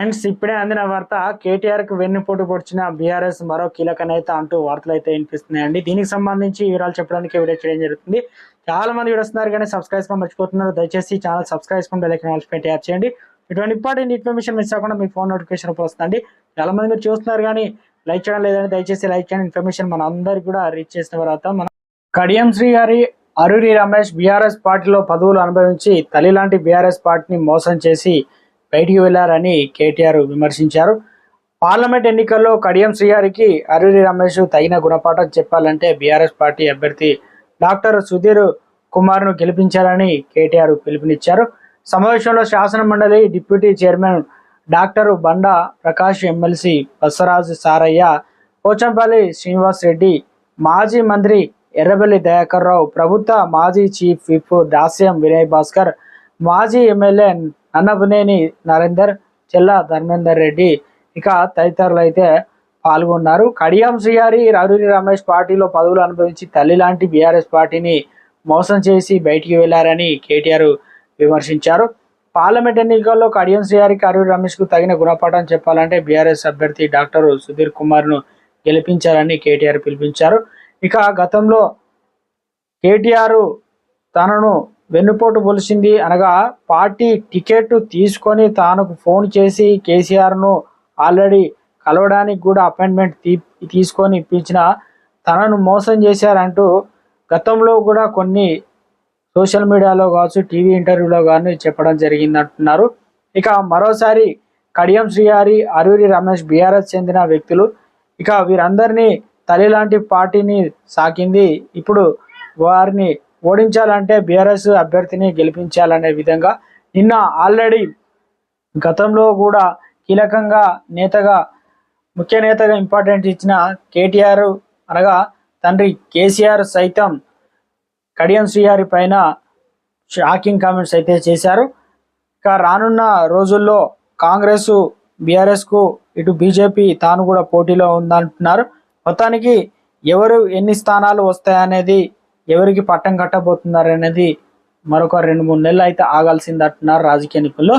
Friends ఇప్పుడే అందిన వార్త కేటీఆర్కు వెన్నుపోటు పొడిచిన బీఆర్ఎస్ మరో కీలక నేత అంటూ వార్తలు అయితే వినిపిస్తున్నాయండి. దీనికి సంబంధించి వివరాలు చెప్పడానికి వీడియో చేయడం జరుగుతుంది. చాలా మంది వస్తున్నారు కానీ సబ్స్క్రైబ్ మర్చిపోతున్నారు. దయచేసి ఛానల్ సబ్స్క్రైబ్ చేసుకుని బెల్ చేయండి. ఇటువంటి ఇంపార్టెంట్ ఇన్ఫర్మేషన్ మిస్ అవ్వకుండా మీ ఫోన్ నోటిఫికేషన్ వస్తుందండి. చాలా మంది మీరు చూస్తున్నారు కానీ లైక్ చేయడం లేదని దయచేసి లైక్ చేయండి. ఇన్ఫర్మేషన్ మన అందరికి కూడా రీచ్ చేసిన తర్వాత మన కడియం శ్రీ గారి అరూరి రమేష్ బీఆర్ఎస్ పార్టీలో పదవులు అనుభవించి తల్లి లాంటి బీఆర్ఎస్ పార్టీని మోసం చేసి బయటికి వెళ్ళారని కేటీఆర్ విమర్శించారు. పార్లమెంట్ ఎన్నికల్లో కడియం శ్రీగారికి అరూరి రమేష్ తగిన గుణపాఠం చెప్పాలంటే బీఆర్ఎస్ పార్టీ అభ్యర్థి డాక్టర్ సుధీర్ కుమార్ను గెలిపించాలని కేటీఆర్ పిలుపునిచ్చారు. సమావేశంలో శాసన మండలి deputy chairman doctor Banda Prakash MLC Baswaraj Saraiah Pochampally Srinivas Reddy మాజీ మంత్రి ఎర్రబెల్లి దయాకర్ రావు ప్రభుత్వ మాజీ చీఫ్ విప్ దాస్యం వినయ్ భాస్కర్ మాజీ ఎమ్మెల్యే అన్నపునేని నరేందర్ చెల్లా ధర్మేందర్ రెడ్డి ఇక తదితరులు అయితే పాల్గొన్నారు. కడియం శ్రీహారి రఘురి రమేష్ పార్టీలో పదవులు అనుభవించి తల్లి లాంటి బీఆర్ఎస్ పార్టీని మోసం చేసి బయటికి వెళ్ళారని కేటీఆర్ విమర్శించారు. పార్లమెంట్ ఎన్నికల్లో కడియం శ్రీహారికి అరూరి రమేష్కు తగిన గుణపాఠం చెప్పాలంటే బీఆర్ఎస్ అభ్యర్థి డాక్టర్ సుధీర్ కుమార్ను గెలిపించాలని కేటీఆర్ పిలిపించారు. ఇక గతంలో కేటీఆర్ తనను వెన్నుపోటు పొలిచింది అనగా పార్టీ టికెట్ తీసుకొని తానుకు ఫోన్ చేసి కేసీఆర్ను ఆల్రెడీ కలవడానికి కూడా అపాయింట్మెంట్ తీ తీసుకొని ఇప్పించిన తనను మోసం చేశారంటూ గతంలో కూడా కొన్ని సోషల్ మీడియాలో కావచ్చు టీవీ ఇంటర్వ్యూలో కానీ చెప్పడం జరిగిందంటున్నారు. ఇక మరోసారి కడియం శ్రీహారి అరూరి రమేష్ బీఆర్ఎస్ చెందిన వ్యక్తులు. ఇక వీరందరినీ తల్లి లాంటి పార్టీని సాకింది. ఇప్పుడు వారిని ఓడించాలంటే బీఆర్ఎస్ అభ్యర్థిని గెలిపించాలనే విధంగా నిన్న ఆల్రెడీ గతంలో కూడా కీలకంగా నేతగా ముఖ్య నేతగా ఇంపార్టెంట్ ఇచ్చిన కేటీఆర్ అనగా తండ్రి కేసీఆర్ సైతం కడియం శ్రీహారి పైన షాకింగ్ కామెంట్స్ అయితే చేశారు. ఇక రానున్న రోజుల్లో కాంగ్రెస్ బీఆర్ఎస్కు ఇటు బీజేపీ తాను కూడా పోటీలో ఉందంటున్నారు. మొత్తానికి ఎవరు ఎన్ని స్థానాలు వస్తాయనేది ఎవరికి పట్టం కట్టబోతున్నారు అనేది మరొక రెండు మూడు నెలలు అయితే ఆగాల్సిందంటున్నారు రాజకీయ నిపుణులు.